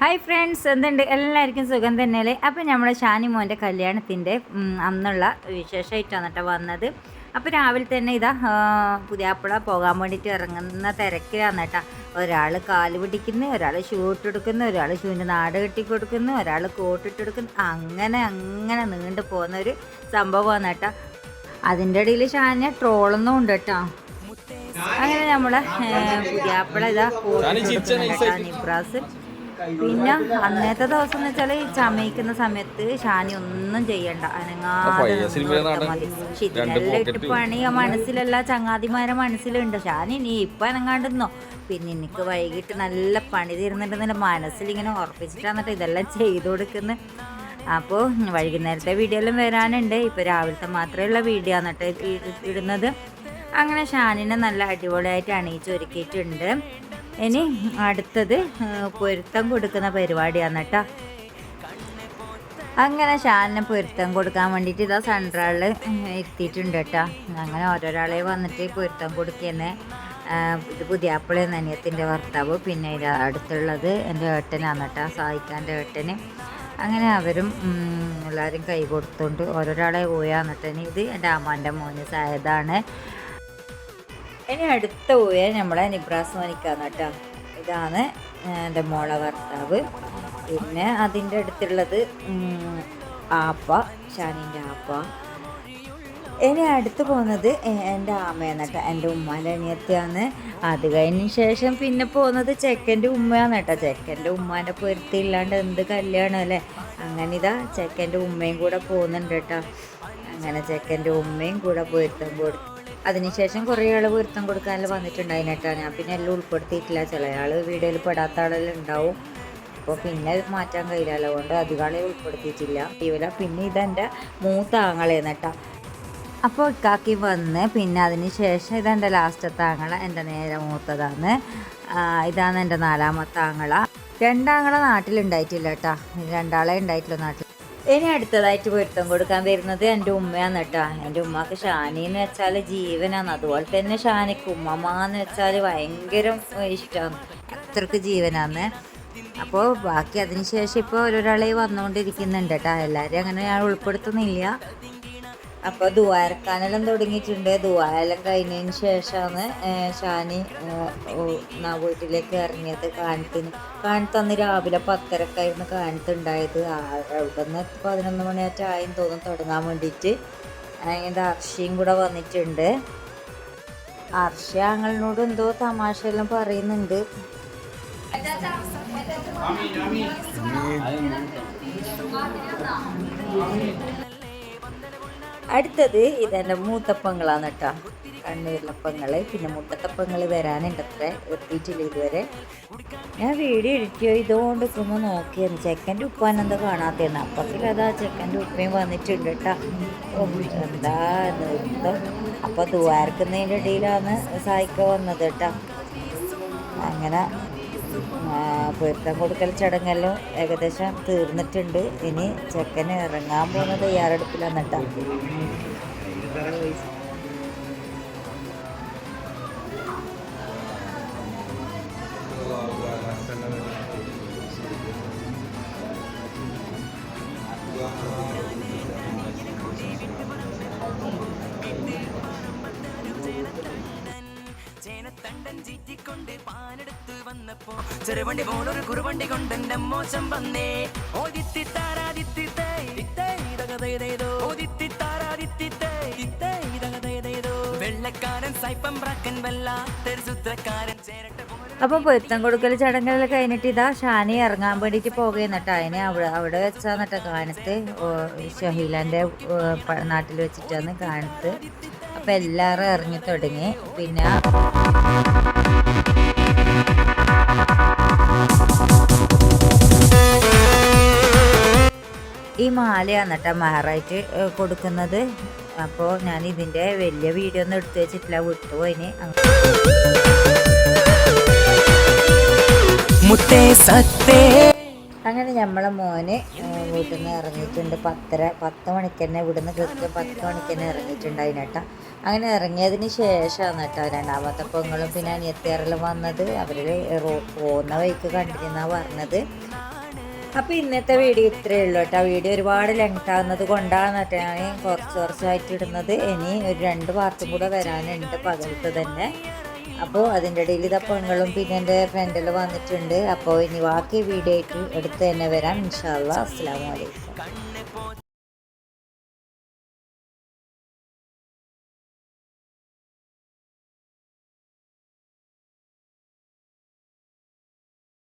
Hi friends എന്തുണ്ട്? എല്ലാവർക്കും സുഖം തന്നെയല്ലേ? അപ്പോൾ നമ്മുടെ ഷാനി മോന്റെ കല്യാണത്തിന്റെ അന്നുള്ള വിശേഷമായിട്ടാണ് കേട്ടോ വന്നത്. അപ്പോൾ രാവിലെ തന്നെ ഇതാ പുതിയാപ്പിള പോകാൻ വേണ്ടിയിട്ട് ഇറങ്ങുന്ന തിരക്കിലാണ് കേട്ടോ ഒരാൾ കാൽ പിടിക്കുന്നു ഒരാൾ ഷൂ ഇട്ടെടുക്കുന്നു ഒരാൾ ഷൂവിന്റെ നാട് കെട്ടി കൊടുക്കുന്നു ഒരാൾ കോട്ടിട്ട് കൊടുക്കുന്നു. അങ്ങനെ അങ്ങനെ നീണ്ടു പോകുന്ന ഒരു സംഭവമാണ് കേട്ടോ അതിന്റെ ഇടയിൽ ഷാനെ ട്രോളൊന്നും ഉണ്ട് കേട്ടോ അങ്ങനെ നമ്മളെ പുതിയാപ്പിള ഇതാ കോട്ടിട്ട് ഇബ്രാസ് പിന്നെ അന്നത്തെ ദിവസം എന്ന് വെച്ചാൽ ചമയിക്കുന്ന സമയത്ത് ഷാനി ഒന്നും ചെയ്യണ്ട. അനങ്ങാതെ. പക്ഷെ രണ്ട് ഇതിനെല്ലാം ഇട്ട് പണി ആ മനസ്സിലല്ല ചങ്ങാതിമാരെ മനസ്സിലുണ്ട്. ഷാനി നീ ഇപ്പൊ അനങ്ങാണ്ടെന്നോ പിന്നെ എനിക്ക് വൈകിട്ട് നല്ല പണി തീർന്നിട്ട് മനസ്സിൽ ഇങ്ങനെ ഉറപ്പിച്ചിട്ടാന്നിട്ട് ഇതെല്ലാം ചെയ്തു കൊടുക്കുന്നത് അപ്പോൾ വൈകുന്നേരത്തെ വീഡിയോ എല്ലാം വരാനുണ്ട്. ഇപ്പോൾ രാവിലത്തെ മാത്രമുള്ള വീഡിയോ എന്നിട്ട് ഇടുന്നത്. അങ്ങനെ ഷാനിനെ നല്ല അടിപൊളിയായിട്ട് അണിയിച്ച് ഒരുക്കിയിട്ടുണ്ട് ഇനി അടുത്തത് പൊരുത്തം കൊടുക്കുന്ന പരിപാടിയാണ് കേട്ടോ. അങ്ങനെ ഷാനിനെ പൊരുത്തം കൊടുക്കാൻ വേണ്ടിയിട്ട് ഇതാ സെൻട്രലിൽ ഇരുത്തിയിട്ടുണ്ട് കേട്ടോ. അങ്ങനെ ഓരോരാളെ വന്നിട്ട് പൊരുത്തം കൊടുക്കുന്ന ഇത് പുതിയാപ്പിള നനിയത്തിന്റെ ഭർത്താവ് പിന്നെ അടുത്തുള്ളത് എന്റെ ഏട്ടനാണ് കേട്ടോ സായിക്കാന്റെ ഏട്ടന്. അങ്ങനെ അവരും എല്ലാവരും കൈ കൊടുത്തുകൊണ്ട് ഓരോരാളെ പോയാന്ന് കേട്ടോ ഇത് എന്റെ അമ്മാന്റെ മോന് സായതാണ്. ഇനി അടുത്ത ഉയരം നമ്മളെ നിബ്രാസ് മനിക്കാന്ന് കേട്ടോ ഇതാണ് എന്റെ മോളെ ഭർത്താവ്. പിന്നെ അതിന്റെ അടുത്തുള്ളത് ആപ്പ ഷാനിന്റെ ആപ്പ. ഇനി അടുത്ത് പോകുന്നത് എന്റെ ആമയാണ് കേട്ടോ എന്റെ ഉമ്മാന്റെ അനിയത്തിയാണ്. അത് കഴിഞ്ഞ ശേഷം പിന്നെ പോകുന്നത് ചെക്കന്റെ ഉമ്മയാണ് കേട്ടോ ചെക്കന്റെ ഉമ്മാന്റെ പൊരുത്തി ഇല്ലാണ്ട് എന്ത് കല്യാണം അല്ലേ? അങ്ങനെ ഇതാ ചെക്കന്റെ ഉമ്മയും കൂടെ പോകുന്നുണ്ട് കേട്ടോ അങ്ങനെ ചെക്കന്റെ ഉമ്മയും കൂടെ പൊരുത്തം കൊടുത്തു അതിനുശേഷം കുറേ ആൾ പൊരുത്തം കൊടുക്കാനെല്ലാം വന്നിട്ടുണ്ടായിന് കേട്ടോ. ഞാൻ പിന്നെ എല്ലാം ഉൾപ്പെടുത്തിയിട്ടില്ല. ചില ആൾ വീഡിയോയിൽ പെടാത്ത ആളെല്ലാം ഉണ്ടാവും. അപ്പോൾ പിന്നെ മാറ്റാൻ കഴിയില്ലല്ലോ അതുകൊണ്ട് അധികാളെ ഉൾപ്പെടുത്തിയിട്ടില്ല. ഇവല പിന്നെ ഇതെന്റെ മൂത്ത ആങ്ങളേന്ന് അപ്പോൾ ഇക്കാക്കി വന്ന് പിന്നെ അതിന് ശേഷം ഇതെന്റെ ലാസ്റ്റത്തെ ആങ്ങള എന്റെ നേരെ മൂത്തതാണ്. ഇതാണ് എന്റെ നാലാമത്തെ ആങ്ങള. രണ്ടാങ്ങള നാട്ടിലുണ്ടായിട്ടില്ല കേട്ടോ. രണ്ടാളെ ഉണ്ടായിട്ടില്ല നാട്ടിൽ ഇനി അടുത്തതായിട്ട് പൊരുത്തം കൊടുക്കാൻ വരുന്നത് എന്റെ ഉമ്മയാണ് കേട്ടോ. എന്റെ ഉമ്മക്ക് ഷാനി എന്ന് വെച്ചാൽ ജീവനാണ്. അതുപോലെ തന്നെ ഷാനിക്ക് ഉമ്മമ്മ എന്ന് വെച്ചാൽ ഭയങ്കര ഇഷ്ടമാണ്. അത്രയ്ക്ക് ജീവനാന്ന് അപ്പോൾ ബാക്കി അതിനുശേഷം ഇപ്പോൾ ഒരാളെ വന്നുകൊണ്ടിരിക്കുന്നുണ്ട് കേട്ടോ. എല്ലാവരെയും അങ്ങനെ ഞാൻ ഉൾപ്പെടുത്തുന്നില്ല. അപ്പോൾ ദുവാരക്കാനെല്ലാം തുടങ്ങിയിട്ടുണ്ട്. ദുവാരെല്ലാം കഴിഞ്ഞതിന് ശേഷമാണ് ഷാനി നാ വീട്ടിലേക്ക് ഇറങ്ങിയത്. കാനത്തിന് കാനത്ത് അന്ന് രാവിലെ പത്തരക്കായിരുന്നു കാനത്തുണ്ടായത് അവിടെ നിന്ന് പതിനൊന്ന് ചായം തോന്നും തുടങ്ങാൻ വേണ്ടിയിട്ട്. അതിന്റെ അർഷിയും കൂടെ വന്നിട്ടുണ്ട്. അർഷ ഞങ്ങളോട് എന്തോ തമാശ എല്ലാം പറയുന്നുണ്ട് അടുത്തത് ഇതെന്റെ മൂത്തപ്പങ്ങളാണ് കേട്ടോ കണ്ണൂരിലപ്പങ്ങൾ പിന്നെ മുട്ടത്തപ്പങ്ങൾ വരാനുണ്ട് അത്ര എത്തിയിട്ടില്ല ഇതുവരെ. ഞാൻ വീഡിയോ എഡിറ്റ് ചെയ്തുകൊണ്ട് ഒന്ന് നോക്കിയാണ് ചെക്കന്റെ ഉപ്പാനെന്താ കാണാത്തതാണ് അപ്പത്തിൽ അതാ ചെക്കന്റെ ഉപ്പയും വന്നിട്ടുണ്ട് കേട്ടോ എന്താ നൃത്തം അപ്പം ദുവാർക്കുന്നതിന്റെ ഇടയിലാണ് സായിക്ക വന്നത് കേട്ടോ അങ്ങനെ പൊരുത്തം കൊടുക്കൽ ചടങ്ങെല്ലാം ഏകദേശം തീർന്നിട്ടുണ്ട്. ഇനി ചെക്കന് ഇറങ്ങാൻ പോകുന്ന തയ്യാറെടുപ്പിലാണ് ചീറ്റിക്കൊണ്ട് പാനെടുത്ത് വന്നപ്പോ ചെറുവണ്ടി പോലൊരു കുറുവണ്ടി കൊണ്ടെന്റെ മോശം വന്നേ. വെള്ളക്കാരൻ സൈപ്പം പ്രാക്കൻ വല്ലാത്തൊരു സൂത്രക്കാരൻ പൊരുത്തം കൊടുക്കൽ ചടങ്ങുകൾ കഴിഞ്ഞിട്ട് ഇതാ ഷാനി ഇറങ്ങാൻ വേണ്ടിയിട്ട് പോകുന്നിട്ട് അതിനെ അവിടെ അവിടെ വെച്ചാന്നിട്ട് കാണത്ത് ഷഹീലാന്റെ നാട്ടിൽ വെച്ചിട്ടാണ് കാണത്ത്. അപ്പോൾ എല്ലാവരും ഇറങ്ങി തുടങ്ങി. പിന്നെ ഈ മാലയാണ് കേട്ടോ മഹറായിട്ട് കൊടുക്കുന്നത്. അപ്പോൾ ഞാൻ ഇതിന്റെ വലിയ വീഡിയോ ഒന്നും എടുത്തു വെച്ചിട്ടില്ല വിട്ടുപോയിന്. അങ്ങനെ നമ്മളെ മോന് വീട്ടിൽ നിന്ന് ഇറങ്ങിയിട്ടുണ്ട്. പത്തര പത്ത് മണിക്ക് തന്നെ ഇവിടുന്ന് കൃത്യം പത്ത് മണിക്ക് തന്നെ ഇറങ്ങിയിട്ടുണ്ട് അതിനേട്ടാ അങ്ങനെ ഇറങ്ങിയതിന് ശേഷമാണ് കേട്ടോ രണ്ടാമത്തെ പൊങ്ങളും പിന്നെ അനിയത്തിയാറെല്ലാം വന്നത്. അവർ പോകുന്ന വഴിക്ക് കണ്ടിരുന്നാണ് പറഞ്ഞത്. അപ്പോൾ ഇന്നത്തെ വീഡിയോ ഇത്രയേ ഉള്ളൂ കേട്ടോ. വീഡിയോ ഒരുപാട് ലെങ്ത് ആകുന്നത് കൊണ്ടാണ് ഞാൻ കുറച്ച് കുറച്ചായിട്ട് ഇടുന്നത്. ഇനി ഒരു രണ്ട് പാർട്ടും കൂടെ വരാനുണ്ട് പകലത്ത് തന്നെ. അപ്പോൾ അതിന്റെ ഇടയിൽ ഇതാ പെങ്ങളും പിന്നെ എന്റെ ഫ്രണ്ടിൽ വന്നിട്ടുണ്ട്. അപ്പോൾ ഇനി ബാക്കി വീഡിയോ ആയിട്ട് എടുത്ത് തന്നെ വരാം. ഇൻഷാല്ലാ അസ്സാം വലൈക്കും